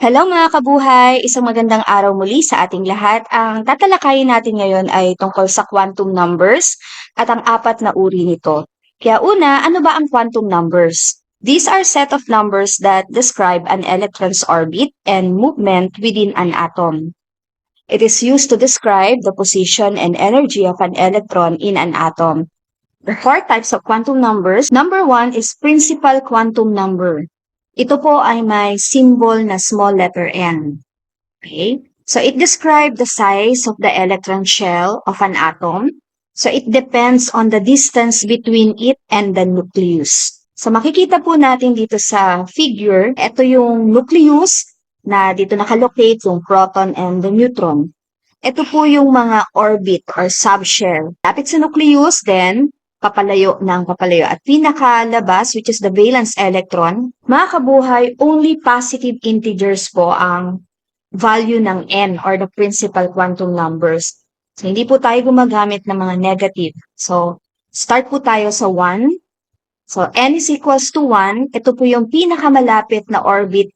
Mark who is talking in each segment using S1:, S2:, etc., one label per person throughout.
S1: Hello mga kabuhay! Isang magandang araw muli sa ating lahat. Ang tatalakayin natin ngayon ay tungkol sa quantum numbers at ang apat na uri nito. Kaya una, ano ba ang quantum numbers? These are set of numbers that describe an electron's orbit and movement within an atom. It is used to describe the position and energy of an electron in an atom. The four types of quantum numbers. Number one is principal quantum number. Ito po ay may symbol na small letter n. Okay? So it describes the size of the electron shell of an atom. So it depends on the distance between it and the nucleus. So makikita po natin dito sa figure, ito yung nucleus na dito nakalocate yung proton and the neutron. Ito po yung mga orbit or subshell. Lapit sa nucleus, then papalayo ng papalayo. At pinakalabas, which is the valence electron, mga kabuhay, only positive integers po ang value ng n or the principal quantum numbers. So, hindi po tayo gumagamit ng mga negative. So, start po tayo sa 1. So, n is equals to 1. Ito po yung pinakamalapit na orbit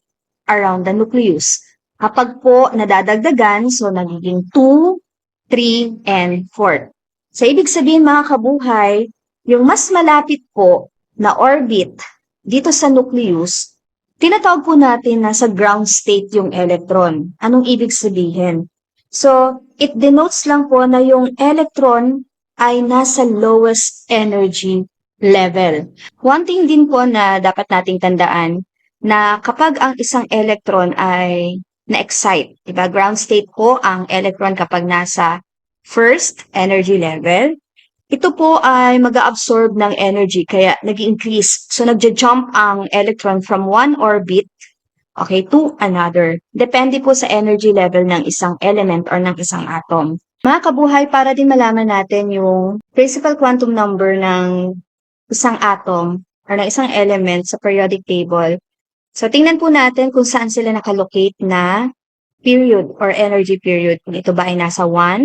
S1: around the nucleus. Kapag po nadadagdagan, so nagiging 2, 3, and 4. So, ibig sabihin mga kabuhay, yung mas malapit po na orbit dito sa nucleus, tinatawag po natin na sa ground state yung electron. Anong ibig sabihin? So, it denotes lang po na yung electron ay nasa lowest energy level. One thing din po na dapat nating tandaan, na kapag ang isang electron ay na-excite, diba? Ground state po ang electron kapag nasa first energy level. Ito po ay mag-absorb ng energy kaya nag increase So nagja-jump ang electron from one orbit okay, to another. Depende po sa energy level ng isang element or ng isang atom. Mga kabuhay, para din malaman natin yung principal quantum number ng isang atom or ng isang element sa periodic table. So tingnan po natin kung saan sila nakalocate na period or energy period. Ito ba ay nasa 1,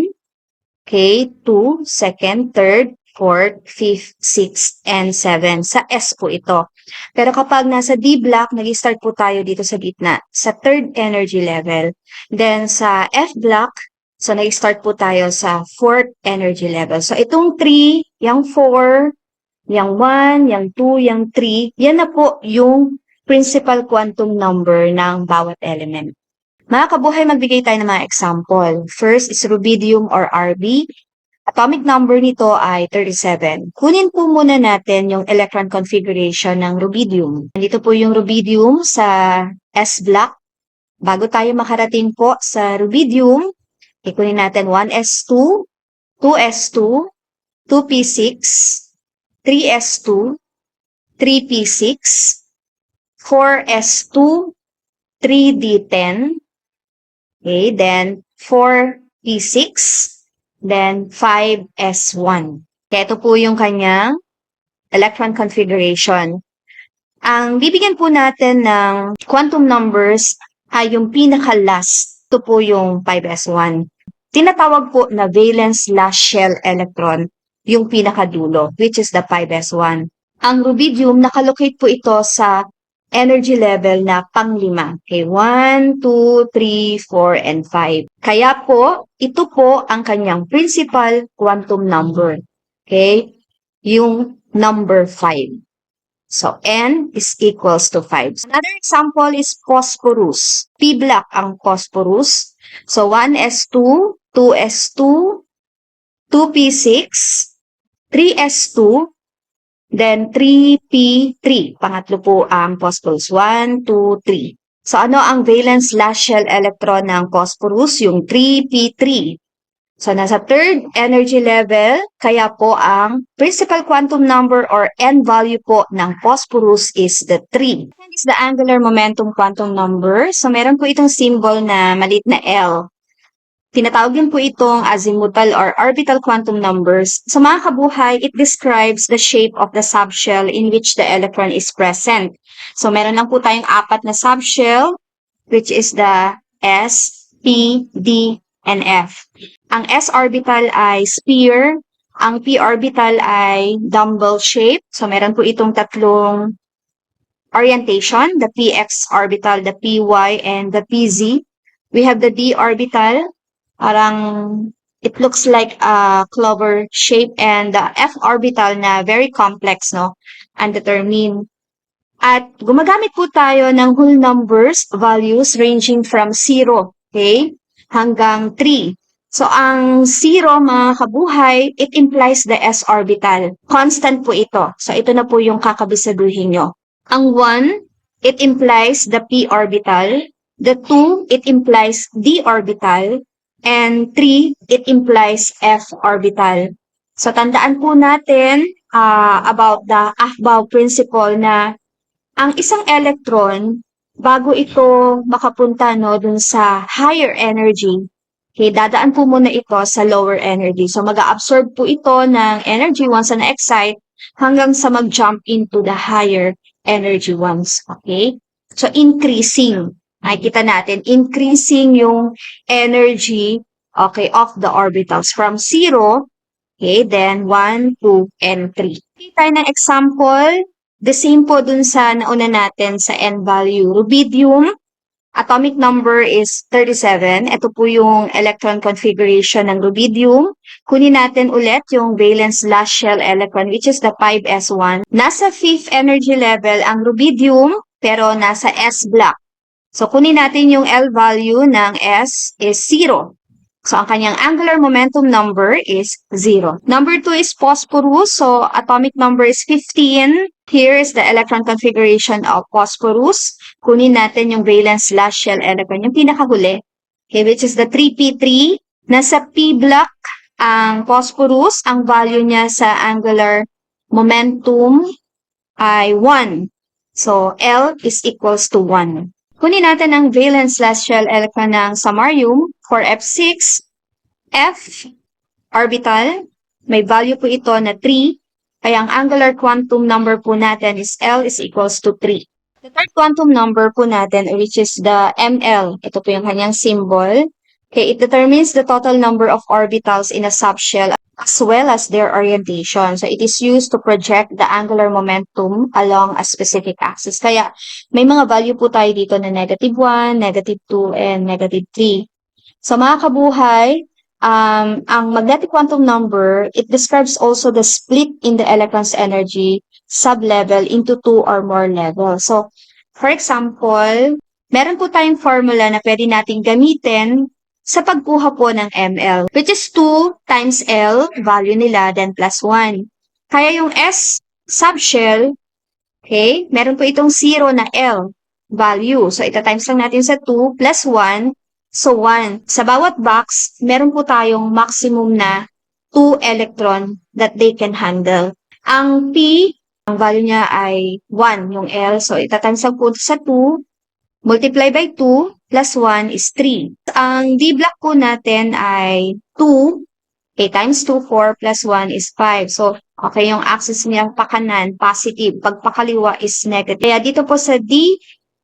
S1: Okay, 2, second, third, fourth, fifth, sixth, and seven. Sa S po ito. Pero kapag nasa D block, nag-start po tayo dito sa gitna, sa third energy level. Then sa F block, so nag-start po tayo sa fourth energy level. So itong 3, yung 4, yung 1, yung 2, yung 3, yan na po yung principal quantum number ng bawat element. Mga kabuhay, magbigay tayo ng mga example. First is rubidium or Rb. Atomic number nito ay 37. Kunin po muna natin yung electron configuration ng rubidium. Dito po yung rubidium sa S block. Bago tayo makarating po sa rubidium, ikunin natin 1s2, 2s2, 2p6, 3s2, 3p6, 4s2, 3d10, Okay, then 4P6, then 5S1. Kaya ito po yung kanyang electron configuration. Ang bibigyan po natin ng quantum numbers ay yung pinaka-last. Ito po yung 5S1. Tinatawag po na valence last shell electron, yung pinakadulo, which is the 5S1. Ang rubidium, nakalocate po ito sa energy level na panglima. Okay, 1, 2, 3, 4, and 5. Kaya po, ito po ang kanyang principal quantum number. Okay, yung number 5. So, N is equals to 5. Another example is phosphorus. P-block ang phosphorus. So, 1s2, 2s2, 2p6, 3s2, Then 3p3. Pangatlo po ang phosphorus. 1, 2, 3. So ano ang valence last shell electron ng phosphorus? Yung 3p3. So nasa third energy level, kaya po ang principal quantum number or n value po ng phosphorus is the 3. is the angular momentum quantum number. So meron po itong symbol na malit na L. Tinatawag din po itong azimuthal or orbital quantum numbers. Sa mga kabuhay, it describes the shape of the subshell in which the electron is present. So meron lang po tayong apat na subshell, which is the S, P, D, and F. Ang S orbital ay sphere, ang P orbital ay dumbbell shape. So meron po itong tatlong orientation, the px orbital, the py, and the pz. We have the d orbital, parang it looks like a clover shape, and the f orbital na very complex, no? Undetermined. At gumagamit po tayo ng whole numbers, values ranging from 0, okay, hanggang 3. So, ang 0, mga kabuhay, it implies the s orbital. Constant po ito. So, ito na po yung kakabisaduhin nyo. Ang 1, it implies the p orbital. The 2, it implies d orbital. And 3, it implies f orbital. So, tandaan po natin ah, about the Ahbau principle na ang isang electron, bago ito makapunta no, dun sa higher energy, okay, dadaan po muna ito sa lower energy. So, mag-absorb po ito ng energy once na excite hanggang sa mag-jump into the higher energy ones. Okay? So, increasing. Nakikita natin, increasing yung energy okay, of the orbitals from 0, okay, then 1, 2, and 3. Okay, tayo ng example. The same po dun sa nauna natin sa n value. Rubidium, atomic number is 37. Ito po yung electron configuration ng rubidium. Kunin natin ulit yung valence last shell electron which is the 5s1. Nasa fifth energy level ang rubidium pero nasa s block. So kunin natin yung L value ng S is 0. So, ang kanyang angular momentum number is 0. Number 2 is phosphorus. So, atomic number is 15. Here is the electron configuration of phosphorus. Kunin natin yung valence last shell electron, yung pinakahuli. Okay, which is the 3p3. Nasa p block ang phosphorus. Ang value niya sa angular momentum ay 1. So, L is equals to 1. Kunin natin ang valence last shell electron ng samarium for F6. F orbital, may value po ito na 3. Kaya ang angular quantum number po natin is L is equals to 3. The third quantum number po natin, which is the ML. Ito po yung kanyang symbol. Okay, it determines the total number of orbitals in a subshell as well as their orientation. So, it is used to project the angular momentum along a specific axis. Kaya, may mga value po tayo dito na negative 1, negative 2, and negative 3. So, mga kabuhay, um, ang magnetic quantum number, it describes also the split in the electron's energy sublevel into two or more levels. So, for example, meron po tayong formula na pwede nating gamitin sa pagkuha po ng ml, which is 2 times L, value nila, then plus 1. Kaya yung S subshell, okay, meron po itong 0 na L value. So, ita times lang natin sa 2 plus 1, so 1. Sa bawat box, meron po tayong maximum na 2 electron that they can handle. Ang P, ang value niya ay 1, yung L. So, ita times lang po sa 2, multiply by 2, plus 1 is 3. Ang D block po natin ay 2. Okay, times 2, 4 plus 1 is 5. So, okay, yung axis niya pakanan, positive. Pag pakaliwa is negative. Kaya dito po sa D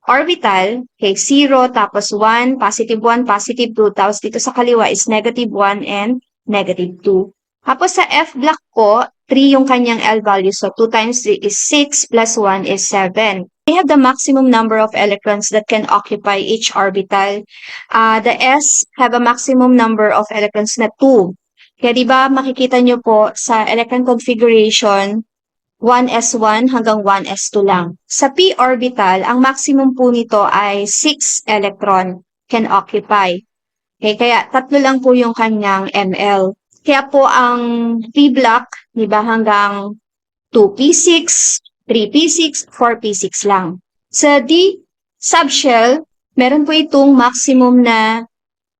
S1: orbital, okay, 0, tapos 1, positive 1, positive 2, tapos dito sa kaliwa is negative 1 and negative 2. Tapos sa F block ko, 3 yung kanyang L value. So, 2 times 3 is 6 plus 1 is 7. We have the maximum number of electrons that can occupy each orbital. Uh, the S have a maximum number of electrons na 2. Kaya di ba makikita nyo po sa electron configuration, 1s1 hanggang 1s2 lang. Sa p orbital, ang maximum po nito ay 6 electron can occupy. Okay, kaya tatlo lang po yung kanyang ml. Kaya po ang p block, di ba hanggang 2p6, 3p6, 4p6 lang. Sa D subshell, meron po itong maximum na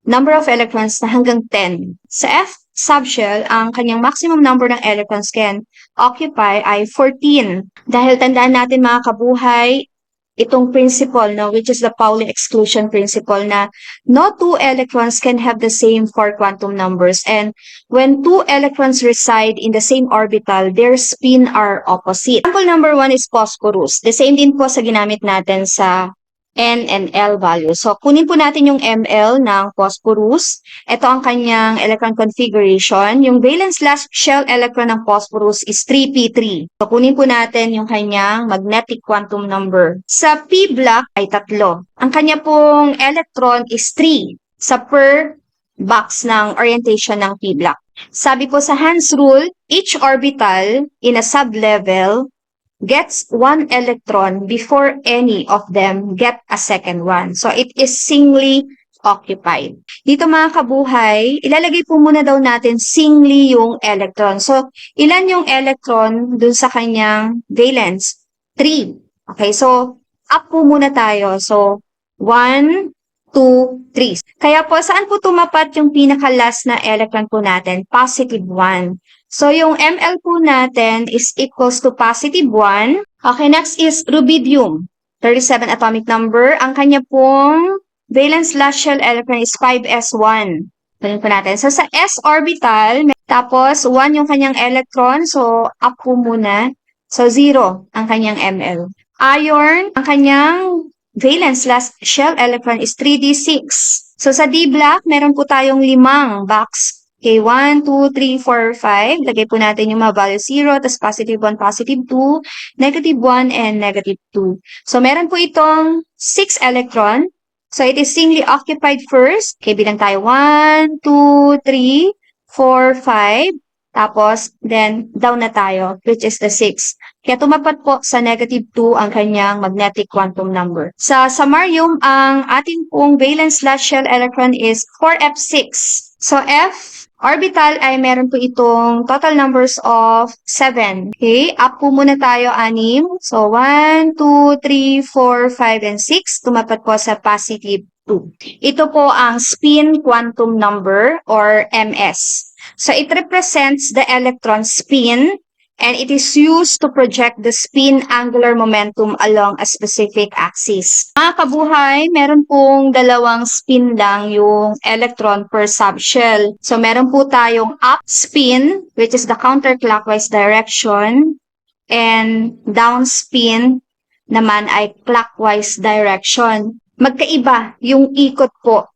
S1: number of electrons na hanggang 10. Sa F subshell, ang kanyang maximum number ng electrons can occupy ay 14. Dahil tandaan natin mga kabuhay, itong principle, no, which is the Pauli exclusion principle na no two electrons can have the same four quantum numbers. And when two electrons reside in the same orbital, their spin are opposite. Example number one is phosphorus. The same din po sa ginamit natin sa N and L values. So, kunin po natin yung ML ng phosphorus. Ito ang kanyang electron configuration. Yung valence slash shell electron ng phosphorus is 3p3. So, kunin po natin yung kanyang magnetic quantum number. Sa p block ay tatlo. Ang kanya pong electron is 3 sa per box ng orientation ng p block. Sabi po sa Hans rule, each orbital in a sublevel gets one electron before any of them get a second one. So, it is singly occupied. Dito mga kabuhay, ilalagay po muna daw natin singly yung electron. So, ilan yung electron dun sa kanyang valence? 3. Okay, so, up po muna tayo. So, 1, 2, 3. Kaya po, saan po tumapat yung pinaka-last na electron po natin? Positive 1. So, yung ml po natin is equals to positive 1. Okay, next is rubidium. 37 atomic number. Ang kanya pong valence slash shell electron is 5s1. Tuloy po natin. So, sa s orbital, tapos 1 yung kanyang electron. So, up po muna. So, 0 ang kanyang ml. Iron, ang kanyang valence slash shell electron is 3d6. So, sa D block, meron po tayong limang box Okay, 1, 2, 3, 4, 5. Lagay po natin yung mga value 0, tas positive 1, positive 2, negative 1, and negative 2. So, meron po itong 6 electron. So, it is singly occupied first. Okay, bilang tayo 1, 2, 3, 4, 5. Tapos, then, down na tayo, which is the 6. Kaya tumapat po sa negative 2 ang kanyang magnetic quantum number. Sa samarium, ang ating pong valence slash shell electron is 4f6. So, F orbital ay meron po itong total numbers of 7. Okay, up po muna tayo, 6. So, 1, 2, 3, 4, 5, and 6. Tumapat po sa positive 2. Ito po ang spin quantum number or MS. So, it represents the electron spin and it is used to project the spin angular momentum along a specific axis. Mga kabuhay, meron pong dalawang spin lang yung electron per subshell. So, meron po tayong up spin, which is the counterclockwise direction, and down spin naman ay clockwise direction. Magkaiba yung ikot po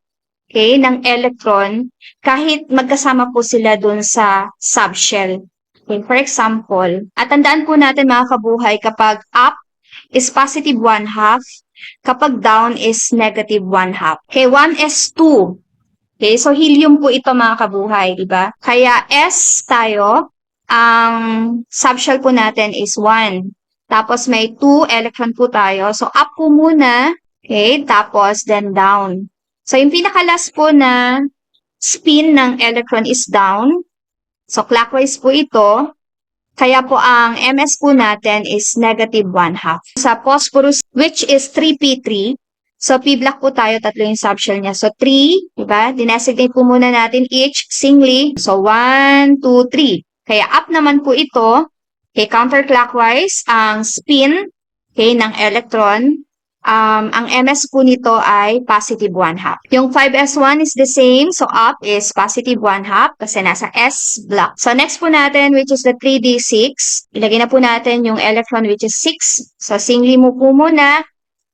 S1: okay, ng electron kahit magkasama po sila dun sa subshell. Okay, for example, at tandaan po natin mga kabuhay kapag up is positive 1 half, kapag down is negative 1 half. Okay, 1s2. Okay, so helium po ito mga kabuhay, di ba? Kaya S tayo, ang subshell po natin is 1. Tapos may 2 electron po tayo. So up po muna, okay, tapos then down. So yung pinaka-last po na spin ng electron is down. So, clockwise po ito. Kaya po ang MS po natin is negative 1 half. Sa phosphorus, which is 3p3, so p-block po tayo, tatlo yung subshell niya. So, 3, diba? Dinesignate po muna natin each singly. So, 1, 2, 3. Kaya up naman po ito. Okay, counterclockwise, ang spin okay, ng electron um, ang MS po nito ay positive 1 half. Yung 5S1 is the same, so up is positive 1 half kasi nasa S block. So next po natin, which is the 3D6, ilagay na po natin yung electron which is 6. So singly mo po muna,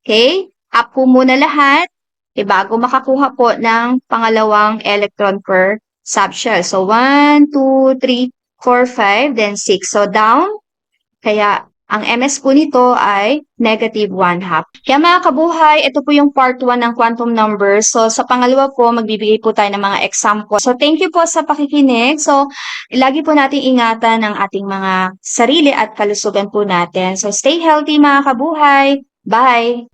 S1: okay? Up po muna lahat, okay, bago makakuha po ng pangalawang electron per subshell. So 1, 2, 3, 4, 5, then 6. So down, kaya ang MS po nito ay negative 1 half. Kaya mga kabuhay, ito po yung part 1 ng quantum numbers. So, sa pangalawa po, magbibigay po tayo ng mga example. So, thank you po sa pakikinig. So, lagi po natin ingatan ang ating mga sarili at kalusugan po natin. So, stay healthy mga kabuhay. Bye!